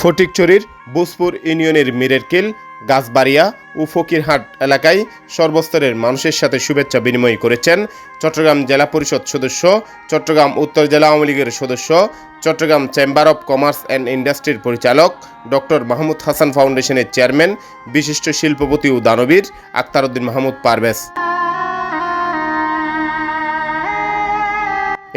ফটিকচুরির বুসপুর ইউনিয়নের মিরেরকিল গাছবাড়িয়া ও ফকিরহাট এলাকায় সর্বস্তরের মানুষের সাথে শুভেচ্ছা বিনিময় করেছেন চট্টগ্রাম জেলা পরিষদ সদস্য, চট্টগ্রাম উত্তর জেলা আওয়ামী লীগের সদস্য, Chattogram chamber of commerce and ইন্ডাস্ট্রির পরিচালক ডক্টর মাহমুদ হাসান ফাউন্ডেশনের চেয়ারম্যান, বিশিষ্ট শিল্পপতি ও দানবীর আক্তারউদ্দিন মাহমুদ পারভেজ।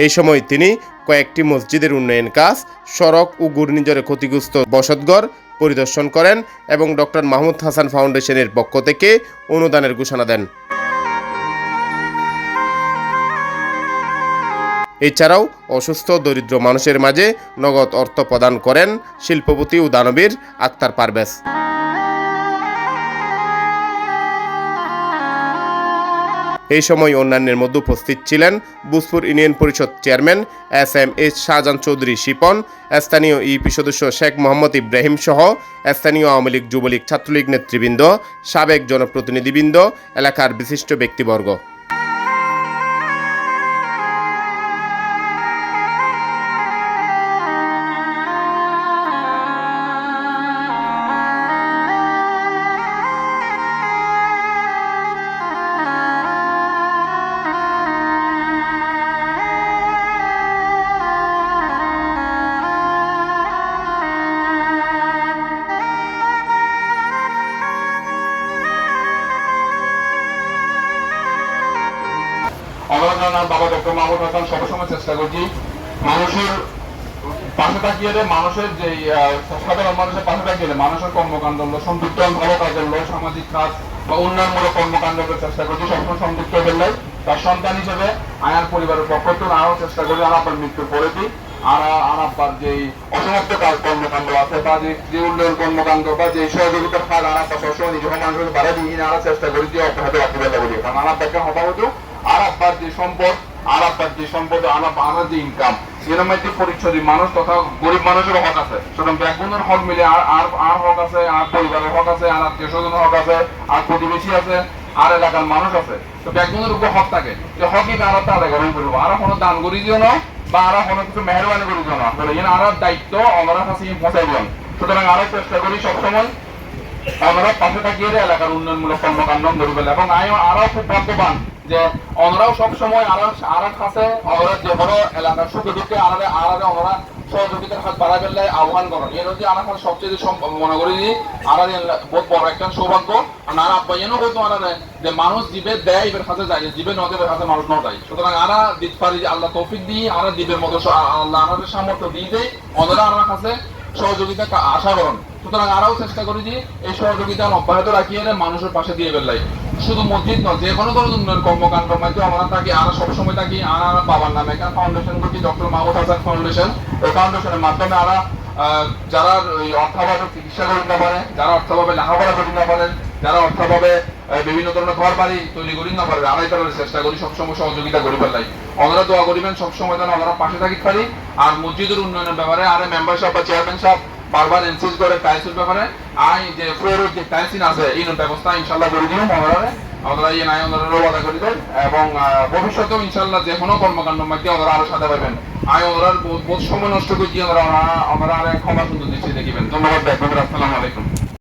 এই সময় তিনি কয়েকটি মসজিদের উন্নয়ন কাজ, সড়ক ও ঘূর্ণিঝড়ে ক্ষতিগ্রস্ত বসতঘর পরিদর্শন করেন এবং ডক্টর মাহমুদ হাসান ফাউন্ডেশনের পক্ষ থেকে অনুদানের ঘোষণা দেন। এছাড়াও অসুস্থ দরিদ্র মানুষের মাঝে নগদ অর্থ প্রদান করেন শিল্পপতি ও দানবীর আক্তার পারভেজ। এই সময় অন্যান্যের মধ্যে উপস্থিত ছিলেন Buspur union Parishad chairman S M S Shahjahan Chowdhury Shipon, স্থানীয় ইপি সদস্য শেখ মোহাম্মদ ইব্রাহিম সহ স্থানীয় আওয়ামী লীগ, যুবলীগ ছাত্রলীগ নেতৃবৃন্দ, সাবেক জনপ্রতিনিধিবৃন্দ, এলাকার বিশিষ্ট ব্যক্তিবর্গ। আমরা বাবা ডক্টর মাহমুদ হাসান সবসময় চেষ্টা করছি। মানুষের পাশে তাকিয়ে মানুষের যে সাধারণ মানুষের পাশে তাকিয়ে মানুষের কর্মকাণ্ড হলো সংযুক্ত ভালো কাজের হলো সামাজিক কাজ বা উন্নয়নমূলক কর্মকাণ্ড চেষ্টা করছি, সবসময় সংযুক্ত হলে তার সন্তান হিসেবে আয়ার পরিবারের পক্ষ থেকে আরও চেষ্টা করি, আর আপনার মৃত্যুর পরে দিই আর আপনার যে অসমাপ্ত কাজ, কর্মকাণ্ড আছে, বা যে উন্নয়ন কর্মকাণ্ড, বা যে সহযোগিতার আর আপনার সবসময় নিজের মানুষের বাড়া দিয়ে আর চেষ্টা করি, যে অব্যাহত রাখতে পারি কারণ আমার ব্যাখ্যা হতা হতো যে সম্পদ আর যে সম্পদ আর আপ- আমার যে ইনকাম এর মধ্যে পরিচ্ছন্ন মানুষ তথা গরিব মানুষের হক আছে। সুতরাং ব্যাকগুণের হক মিলে আর আর আর হক আছে, আর পরিবারের হক আছে, আর আত্মীয় স্বজনের হক আছে, আর প্রতিবেশী আছে, আর এলাকার মানুষ আছে। তো ব্যাকগুণের উপর হক থাকে। যে হকই আর একটা আদায় গ্রহণ করব আর কোনো দান করি দিও না, বা আর কোনো কিছু মেহরবানি করি দিও না। বলে এর আর দায়িত্ব আমার কাছে পৌঁছাই দিলাম সুতরাং আরও চেষ্টা করি সবসময় আমরা পাশে থাকিয়ে এলাকার উন্নয়নমূলক কর্মকাণ্ড ফেলে এবং আমি আরও খুব ভাগ্যবান। যে ওনারাও সবসময় আর আর কাছে ওনারা যে বড় এলাকার সুখে দুঃখে আড়ালে আড়ালে ওনারা সহযোগিতার হাত বাড়াই ফেললে আহ্বান করেন এর হচ্ছে কাছে সবচেয়ে মনে করি যে আড়ালে বহুত বড় একটা সৌভাগ্য। আর আব্বা এনও হয়তো আড়ালে যে মানুষ জীবে দেয়, এবার কাছে যায় জীবে নদে, এবার কাছে মানুষ নটাই সুতরাং আরা দিতে পারি আল্লাহ তৌফিক দিয়ে আরা দ্বীপের মতো আল্লাহ আমাদের সামর্থ্য দিয়ে দেয় ওনারা আমার কাছে সহযোগিতা আশা করেন। সুতরাং আরও চেষ্টা করি যে এই সহযোগিতা অব্যাহত রাখিয়ে মানুষের পাশে দিয়ে বেলাই শুধু মসজিদ নয়, যে কোনো ধরনের উন্নয়ন কর্মকাণ্ড মধ্যে আমরা থাকি আমরা সবসময় থাকি আর আমার বাবার নামে। এখানে ফাউন্ডেশন করছি ডক্টর মাহমুদ হাসান ফাউন্ডেশন এই ফাউন্ডেশনের মাধ্যমে আমরা যারা অর্থাভাবে চিকিৎসা করতে পারে, যারা অর্থভাবে লেখাপড়া করতে পারেন যারা অর্থভাবে বিভিন্ন ধরনের ঘর বাড়ি তৈরি করি না পারে আমরা তাদের চেষ্টা করি, সবসময় সহযোগিতা করি ফেলাই ওনারা দোয়া করিবেন, সবসময় যেন ওনারা পাশে থাকি পারি। আর মসজিদের উন্নয়নের ব্যাপারে আর মেম্বার সাহেব বা চেয়ারম্যান সাহেব বারবার এনসিস করে টাইসের ব্যাপারে, আই যে ফ্লোরের যে টাইসিন আছে, এই ব্যবস্থা ইনশাল্লাহ করে দিও ওনারা ওনারা ইয়ে নাই ওনারা রোবাদা করে দেন এবং ভবিষ্যতেও ইনশাল্লাহ যে কোনো কর্মকাণ্ড মধ্যে ওনারা আরও সাথে পাবেন। আই ওনার বহুত সময় নষ্ট করছি ওনারা ওনারা ওনারা ক্ষমা সুন্দর দৃষ্টি দেখিবেন। ধন্যবাদ দেখবেন আসসালামু আলাইকুম।